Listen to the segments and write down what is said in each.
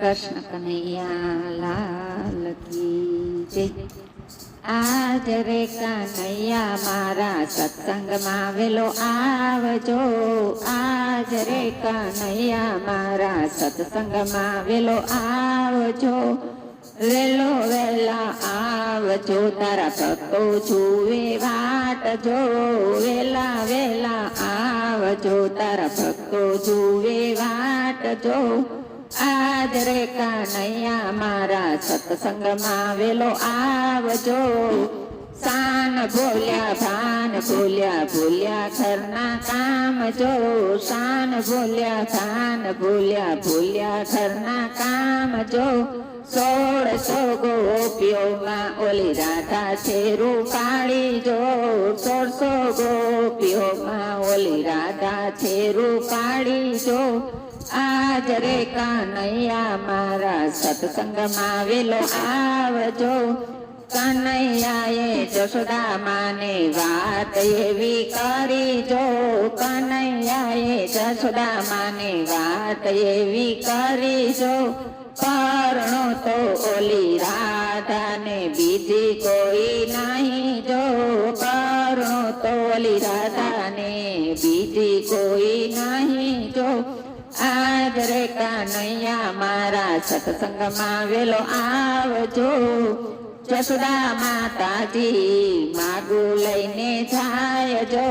કૃષ્ણ કનૈયા લાલ કી જય. આજ રે કનૈયા મારા સત્સંગમાં વેલો આવજો. આજ રે કનૈયા મારા સત્સંગમાં વેલો આવજો. વેલો વેલા આવજો, તારા ભક્તો જુએ વાટ જો. વેલા વેલા આવજો, તારા ભક્તો જુએ વાટ જો. આજ રે કાનૈયા મારા સત્સંગમાં વેલો આવજો. સાન બોલ્યા, ભાન બોલ્યા, ભૂલ્યા, ઘરના કામ જો. શાન બોલ્યા, ભાન બોલ્યા, ભૂલ્યા, ઘરના કામ જો. સોળસો ગોપીઓમાં ઓલી રાધા છે રૂપાળી જો સોળસો ગોપીઓમાં ઓલી રાધા છે રૂપાળી જો. આજ રે કાનૈયા મારા સત્સંગમાં વેલો આવજો. કનૈયાએ જશોદા માને વાત એવી કરી જો. કનૈયાએ જશોદા માને વાત એવી કરી જો. પરણો તો ઓલી બીજી કોઈ નહીં, જો પરણો તો ઓલી રાધાને બીજી કોઈ નહીં, જો આજ રે કાનૈયા મારા સત્સંગમાં વેલો આવજો. જસોદા માતાજી, માગુ લઈને જાય જો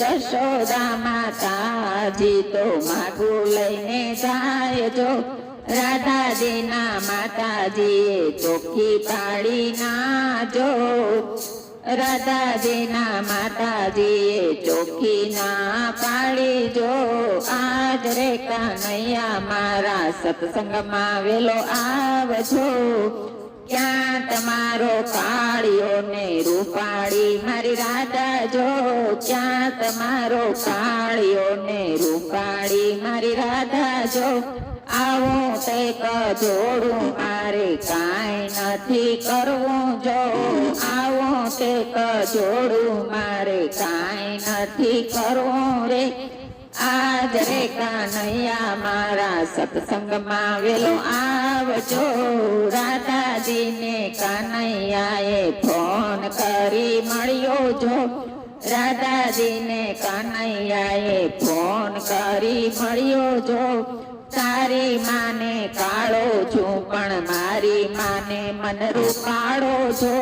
જશોદા માતાજી, તો માગુ લઈને જાય જો રાધાજીના માતાજીએ ચોખ્ખી પાડી ના જો રાધાજીના માતાજીએ ચોખ્ખી ના પાડી જો. આજ રે કાનૈયા મારા સત્સંગમાં વેલો આવજો. ક્યાં તમારો કાળિયો ને રૂપાળી મારી રાધા જો ક્યાં તમારો કાળિયો ને રૂપાળી મારી રાધા જો આવો તે જોડું મારે કાંઈ નથી કરવું જો. આવો તે જોડું મારે કાંઈ નથી કરવું રે. આજ રે કાનૈયા મારા સત્સંગમાં વેલો આવજો. રાધાજીને કાનૈયાએ ફોન કરી મળ્યો જો. રાધાજીને કાનૈયાએ ફોન કરી મળ્યો જો. તારી માને કાળો છું, પણ મારી માને મન રૂપાળો છો.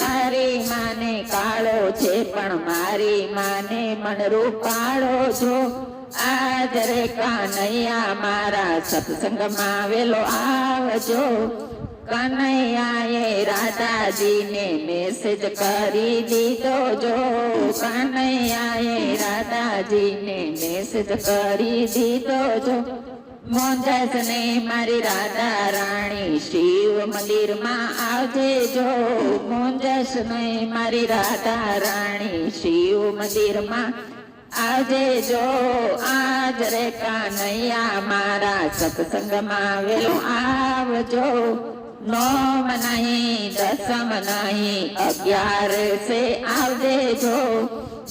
તારી માને કાળો છે, પણ મારી માને મન રૂપાળો છો. આજરે કાનૈયા મારા સત્સંગમાં વેલો આવજો. કનૈયાએ રાધાજીને મેસેજ કરી દીધો જો. કનૈયાએ રાધાજીને મેસેજ કરી દીધો જો. મોંજાસને મારી રાધા રાણી શિવ મંદિરમાં આવજે જો. મોંજાસને મારી રાધા રાણી શિવ મંદિરમાં આજે જો. આજ રે કાનૈયા મારા સત્સંગમાં વેલો આવજો. નો નહીં દસમ નહીં અગિયાર સે આવજે જો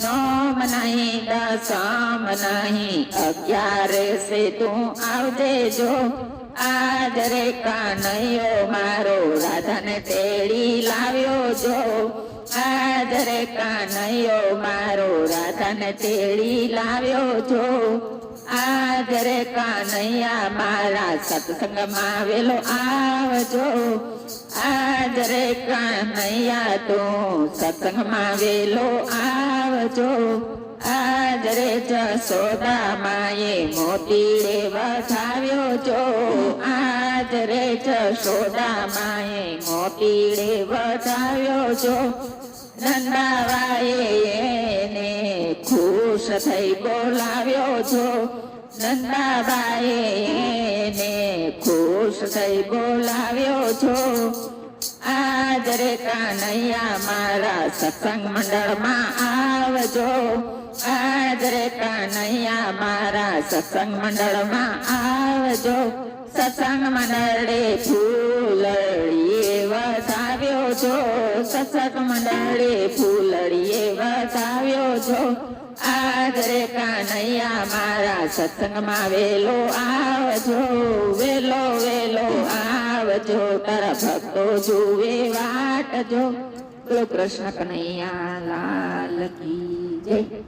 નોમ નહીં દસમ નહીં અગિયાર સે તું આવજે જો આજ રે કાનૈયો મારો રાધાને તેડી લાવ્યો જો. આજ રે કાનૈયો મારો રાધાને તેડી લાવ્યો જો. આજ રે કાનૈયા મારા સત્સંગમાં વેલો આવજો. આજ રે કાનૈયા તો સત્સંગમાં વેલો આવજો. આજ રે જસોદા માએ મોતીડે વધાવ્યો જો. આજ રે જસોદા માએ મોતીડે વધાવ્યો જો. નંદાવાએ ખુશ થઈ બોલાવ્યો છો નંદાબાએ એને ખુશ થઈ બોલાવ્યો છો આજ કાનૈયા મારા સત્સંગ મંડળમાં આવજો. આજરે કાનૈયા મારા સત્સંગ મંડળમાં આવજો. સત્સંગ મંડળે ફૂલડીએ વસાવ્યો છો. સત્સંગ મંડળે ફૂલડીએ વસાવ્યો છો. આજરે કાનૈયા મારા સત્સંગમાં વેલો આવજો. વેલો વેલો આવજો તારા ભક્તો જુએ વાટ જો બોલો કૃષ્ણ કનૈયા લાલ કી જય.